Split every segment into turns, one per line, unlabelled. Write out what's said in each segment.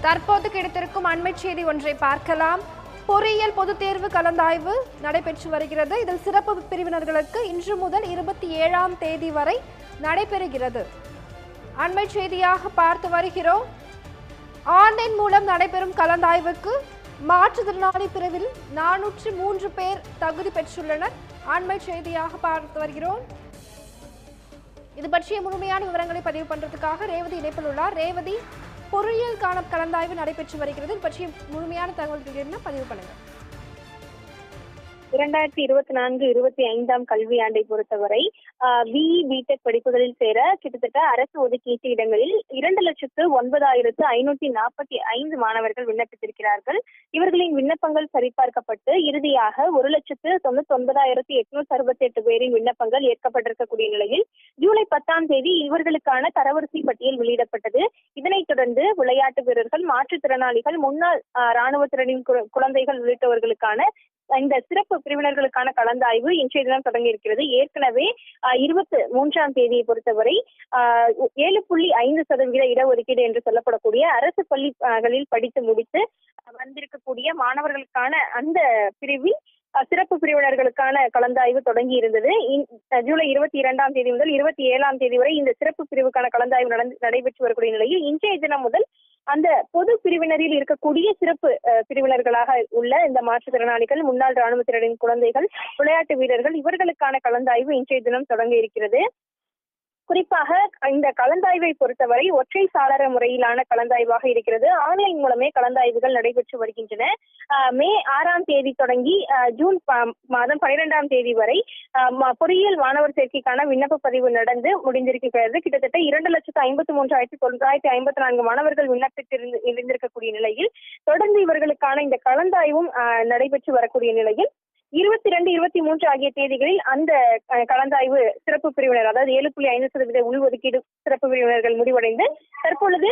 தற்போது கிடைத்திருக்கும் அண்மை செய்தி ஒன்றை பார்க்கலாம். பொறியியல் பொதுத் தேர்வு கலந்தாய்வு நடைபெற்று வருகிறது. இதில் சிறப்பு பிரிவினர்களுக்கு இன்று முதல் இருபத்தி ஏழாம் தேதி வரை நடைபெறுகிறது. அண்மை செய்தியாக பார்த்து வருகிறோம். ஆன்லைன் மூலம் நடைபெறும் கலந்தாய்வுக்கு மாற்றுத்திறனாளி பிரிவில் நானூற்று மூன்று பேர் தகுதி பெற்றுள்ளனர். ஆண்மை செய்தியாக பார்த்து வருகிறோம். இது பற்றிய முழுமையான விவரங்களை பதிவு பண்றதுக்காக ரேவதி இணைப்பில் உள்ளார். ரேவதி பொறியியல் காண கலந்தாய்வு நடைபெற்று வருகிறது. பற்றி பற்றிய முழுமையான தகவல் என்ன பதிவு பண்ணுங்கள்
இரண்டாயிரத்தி இருபத்தி நான்கு இருபத்தி ஐந்தாம் கல்வியாண்டை பொறுத்தவரை பிஇ பிடெக் படிப்புகளில் சேர கிட்டத்தட்ட அரசு ஒதுக்கீட்டு இடங்களில் இரண்டு லட்சத்து ஒன்பதாயிரத்து ஐநூத்தி நாற்பத்தி ஐந்து மாணவர்கள் விண்ணப்பித்திருக்கிறார்கள். இவர்களின் விண்ணப்பங்கள் சரிபார்க்கப்பட்டு இறுதியாக ஒரு லட்சத்து தொண்ணூத்தி ஒன்பதாயிரத்தி எட்நூத்தி அறுபத்தி எட்டு பேரின் விண்ணப்பங்கள் ஏற்கப்பட்டிருக்கக்கூடிய நிலையில் ஜூலை பத்தாம் தேதி இவர்களுக்கான தரவரிசை பட்டியல் வெளியிடப்பட்டது. இதனைத் தொடர்ந்து விளையாட்டு வீரர்கள் மாற்றுத்திறனாளிகள் முன்னாள் ஆஹ், ராணுவத்தினரின் குழந்தைகள் உள்ளிட்டவர்களுக்கான இந்த சிறப்பு பிரிவினர்களுக்கான கலந்தாய்வு இன்றைய தினம் தொடங்கி இருக்கிறது. ஏற்கனவே இருபத்தி மூன்றாம் தேதியை பொறுத்தவரை ஆஹ், ஏழு புள்ளி ஐந்து சதவீத இடஒதுக்கீடு என்று சொல்லப்படக்கூடிய அரசு பள்ளிகளில் படித்து முடித்து வந்திருக்கக்கூடிய மாணவர்களுக்கான அந்த பிரிவில் அஹ், சிறப்பு பிரிவினர்களுக்கான கலந்தாய்வு தொடங்கி இருந்தது. இன்- ஜூலை இருபத்தி இரண்டாம் தேதி முதல் இருபத்தி ஏழாம் தேதி வரை இந்த சிறப்பு பிரிவுக்கான கலந்தாய்வு நடந்து நடைபெற்று வரக்கூடிய நிலையில் இன்றைய தினம் முதல் அந்த பொது பிரிவினரில் இருக்கக்கூடிய சிறப்பு அஹ், பிரிவினர்களாக உள்ள இந்த மாற்றுத்திறனாளிகள் முன்னாள் ராணுவத்தினரின் குழந்தைகள் விளையாட்டு வீரர்கள் இவர்களுக்கான கலந்தாய்வு இன்றைய தினம் தொடங்க இருக்கிறது. குறிப்பாக இந்த கலந்தாய்வை பொறுத்தவரை ஒற்றை சாளர முறையிலான கலந்தாய்வாக இருக்கிறது. ஆன்லைன் மூலமே கலந்தாய்வுகள் நடைபெற்று வருகின்றன. மே ஆறாம் தேதி தொடங்கி ஆஹ் ஜூன் மாதம் பனிரெண்டாம் தேதி வரை ஆஹ் பொறியியல் மாணவர் சேர்க்கைக்கான விண்ணப்ப பதிவு நடந்து முடிந்திருக்கிறது. கிட்டத்தட்ட இரண்டு லட்சத்து ஐம்பத்தி மூன்றாயிரத்தி தொள்ளாயிரத்தி ஐம்பத்தி நான்கு மாணவர்கள் விண்ணப்பித்திருந்து இருந்திருக்கக்கூடிய நிலையில் தொடர்ந்து இவர்களுக்கான இந்த கலந்தாய்வும் ஆஹ் நடைபெற்று வரக்கூடிய நிலையில் இருபத்தி ரெண்டு இருபத்தி மூன்று ஆகிய தேதிகளில் அந்த கலந்தாய்வு சிறப்பு பிரிவினர் அதாவது ஏழு புள்ளி ஐந்து சதவீத உள்ஒதுக்கீடு சிறப்பு பிரிவினர்கள் முடிவடைந்து தற்பொழுது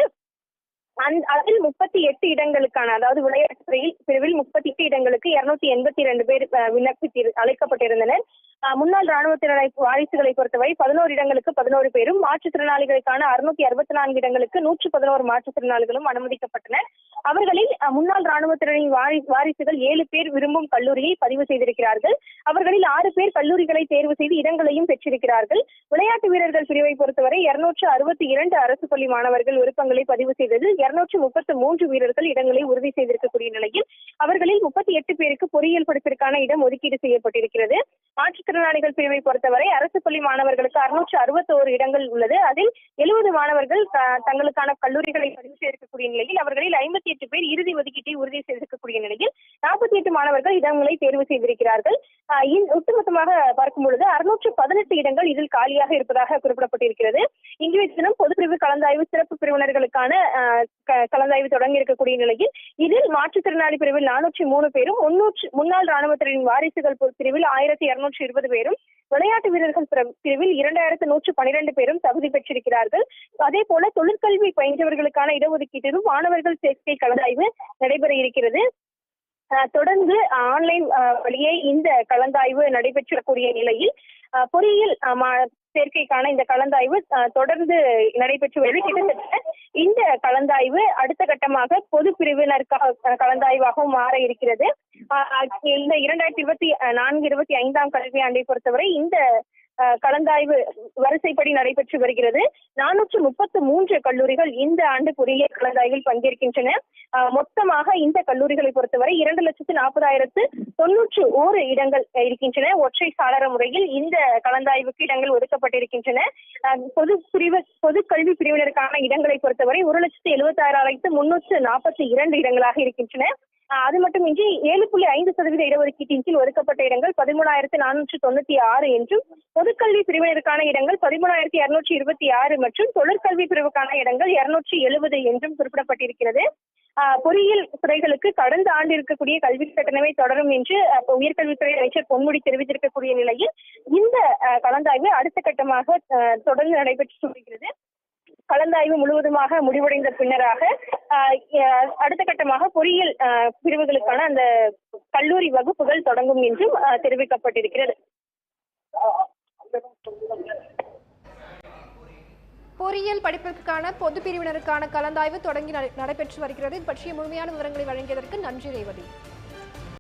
அதில் முப்பத்தி எட்டு இடங்களுக்கான அதாவது விளையாட்டு பிரிவில் முப்பத்தி எட்டு இடங்களுக்கு இருநூத்தி எண்பத்தி ரெண்டு பேர் அஹ், விண்ணப்பித்து அழைக்கப்பட்டிருந்தனர். முன்னாள் ராணுவத்தினரை வாரிசுகளை பொறுத்தவரை பதினோரு இடங்களுக்கு பதினோரு பேரும் மாற்றுத்திறனாளிகளுக்கான அறுநூத்தி அறுபத்தி நான்கு இடங்களுக்கு நூற்று பதினோரு மாற்றுத்திறனாளிகளும் அனுமதிக்கப்பட்டனர். அவர்களில் முன்னாள் ராணுவத்தினரின் வாரி வாரிசுகள் ஏழு பேர் விரும்பும் கல்லூரியை பதிவு செய்திருக்கிறார்கள். அவர்களில் ஆறு பேர் கல்லூரிகளை தேர்வு செய்து இடங்களையும் பெற்றிருக்கிறார்கள். விளையாட்டு வீரர்கள் பிரிவை பொறுத்தவரை இருநூற்று அறுபத்தி இரண்டு அரசு பள்ளி மாணவர்கள் விருப்பங்களை பதிவு செய்ததில் இருநூற்று முப்பத்தி மூன்று வீரர்கள் இடங்களை உறுதி செய்திருக்கக்கூடிய நிலையில் அவர்களில் முப்பத்தி எட்டு பேருக்கு பொறியியல் படிப்பிற்கான இடம் ஒதுக்கீடு செய்யப்பட்டிருக்கிறது. மாற்றுத்திறனாளிகள் பிரிவை பொறுத்தவரை அரசு பள்ளி மாணவர்களுக்கு அறுநூற்று அறுபத்தோரு இடங்கள் உள்ளது. அதில் எழுபது மாணவர்கள் தங்களுக்கான கல்லூரிகளை பதிவு செய்திருக்கக்கூடிய நிலையில் அவர்களில் ஐம்பத்தி எட்டு பேர் இறுதி ஒதுக்கீட்டை உறுதி செய்திருக்கக்கூடிய நிலையில் நாற்பத்தி எட்டு மாணவர்கள் இடங்களை தேர்வு செய்திருக்கிறார்கள். ஒட்டுமொத்தமாக பார்க்கும் பொழுது அறுநூற்று பதினெட்டு இடங்கள் இதில் காலியாக இருப்பதாக குறிப்பிடப்பட்டிருக்கிறது. இன்றைய தினம் பொதுப்பிரிவு கலந்தாய்வு சிறப்பு பிரிவினர்களுக்கான கலந்தாய்வு தொடங்கி இருக்கக்கூடிய நிலையில் இதில் மாற்றுத்திறனாளி பிரிவில் நானூற்றி மூணு பேரும் முன்னூற்று முன்னாள் ராணுவத்தினரின் வாரிசுகள் பிரிவில் ஆயிரத்தி இருநூற்றி இருபது இருபது பேரும் விளையாட்டு வீரர்கள் பிரிவில் இரண்டாயிரத்து நூற்று பனிரெண்டு பேரும் தகுதி பெற்றிருக்கிறார்கள். அதே போல தொழிற்கல்வி பயின்றவர்களுக்கான இடஒதுக்கீட்டிலும் மாணவர்கள் சேர்க்கை கலந்தாய்வு நடைபெற இருக்கிறது. தொடர்ந்து ஆன்லைன் வழியே இந்த கலந்தாய்வு நடைபெற்றக்கூடிய நிலையில் பொறியியல் சேர்க்கைக்கான இந்த கலந்தாய்வு தொடர்ந்து நடைபெற்று வருது கிட்டத்தட்ட இந்த கலந்தாய்வு அடுத்த கட்டமாக பொது பிரிவினருக்காக கலந்தாய்வாகவும் மாற இருக்கிறது. இந்த இரண்டாயிரத்தி இருபத்தி நான்கு இருபத்தி ஐந்தாம் கல்வியாண்டை பொறுத்தவரை இந்த ஆஹ் கலந்தாய்வு வரிசைப்படி நடைபெற்று வருகிறது. நானூற்று முப்பத்து மூன்று கல்லூரிகள் இந்த ஆண்டு பொறியியல் கலந்தாய்வில் பங்கேற்கின்றன. மொத்தமாக இந்த கல்லூரிகளை பொறுத்தவரை இரண்டு லட்சத்து நாற்பதாயிரத்து தொன்னூற்று ஓரு இடங்கள் இருக்கின்றன. ஒற்றை சாளர முறையில் இந்த கலந்தாய்வுக்கு இடங்கள் ஒதுக்கப்பட்டிருக்கின்றன. பொது பிரிவு பொது கல்வி பிரிவினருக்கான இடங்களை பொறுத்தவரை ஒரு லட்சத்து எழுபத்தாறாயிரத்து முன்னூற்று நாற்பத்தி இரண்டு இடங்களாக இருக்கின்றன. அது மட்டுமின்றி ஏழு புள்ளி ஐந்து சதவீத இடஒதுக்கீட்டின் கீழ் ஒதுக்கப்பட்ட இடங்கள் பதிமூணாயிரத்தி நானூற்று தொண்ணூத்தி ஆறு என்றும் பொதுக்கல்வி பிரிவினருக்கான இடங்கள் பதிமூணாயிரத்தி இருநூற்றி இருபத்தி ஆறு மற்றும் தொழிற்கல்வி பிரிவுக்கான இடங்கள் இருநூற்றி எழுபது என்றும் குறிப்பிடப்பட்டிருக்கிறது. ஆஹ் பொறியியல் துறைகளுக்கு கடந்த ஆண்டு இருக்கக்கூடிய கல்வி கட்டணமே தொடரும் என்று அப்ப உயர்கல்வித்துறை அமைச்சர் பொன்முடி தெரிவித்திருக்கக்கூடிய நிலையில் இந்த கலந்தாய்வு அடுத்த கட்டமாக தொடர்ந்து நடைபெற்று வருகிறது கலந்தாய்வு முழுவதுமாக முடிவடைந்த பின்னராக அடுத்த கட்டமாக பொறியியல் பிரிவுகளுக்கான அந்த கல்லூரி வகுப்புகள் தொடங்கும் என்றும் தெரிவிக்கப்பட்டிருக்கிறது.
பொறியியல் படிப்பிற்கான பொது பிரிவினருக்கான கலந்தாய்வு தொடங்கி நடைபெற்று வருகிறது. இது பற்றிய முழுமையான விவரங்களை வழங்கியதற்கு நன்றி ரேவதி.